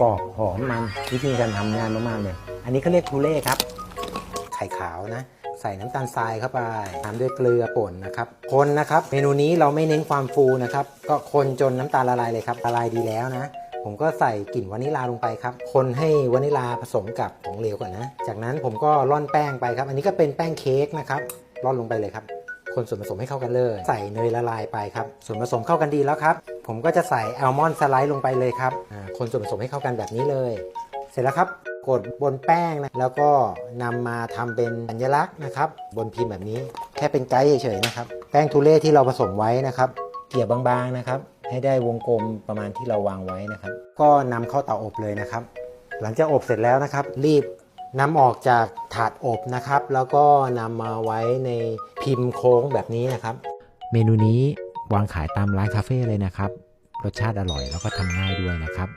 กรอบหอมมันวิธีการทำงานมากๆเลยอันนี้เขาเรียกทูเล่ครับ ไข่ขาวนะ ใส่น้ำตาลทรายเข้าไปตามด้วยเกลือป่นนะครับคนนะครับ เมนูนี้เราไม่เน้นความฟูนะครับ ก็คนจนน้ำตาลละลายเลยครับละลายดีแล้วนะผมก็ใส่กลิ่นวานิลาลงไปครับ คนให้วานิลาผสมกับของเหลวก่อนนะ จากนั้นผมก็ร่อนแป้งไปครับ อันนี้ก็เป็นแป้งเค้กนะครับ ร่อนลงไปเลยครับ คนส่วนผสมให้เข้ากันเลย ใส่เนยละลายไปครับ ส่วนผสมเข้ากันดีแล้วครับ ผมก็จะใส่แอลมอนด์สไลด์ลงไปเลยครับคนส่วนผสมให้เข้ากันแบบนี้เลย เสร็จแล้วครับกดบนแป้งนะแล้วก็นำมาทำเป็นสัญลักษณ์นะครับ บนพิมพ์แบบนี้แค่เป็นไกด์เฉยๆนะครับ แป้งทูเล่ที่เราผสมไว้นะครับ เกลี่ยบางๆนะครับ ให้ได้วงกลมประมาณที่เราวางไว้นะครับ ก็นำเข้าเตาอบเลยนะครับ หลังจากอบเสร็จแล้วนะครับ รีบ นำออกจากถาดอบนะครับ แล้วก็นำมาไว้ในพิมพ์โค้งแบบนี้นะครับ เมนูนี้วางขายตามร้านคาเฟ่เลยนะครับ รสชาติอร่อยแล้วก็ทำง่ายด้วยนะครับ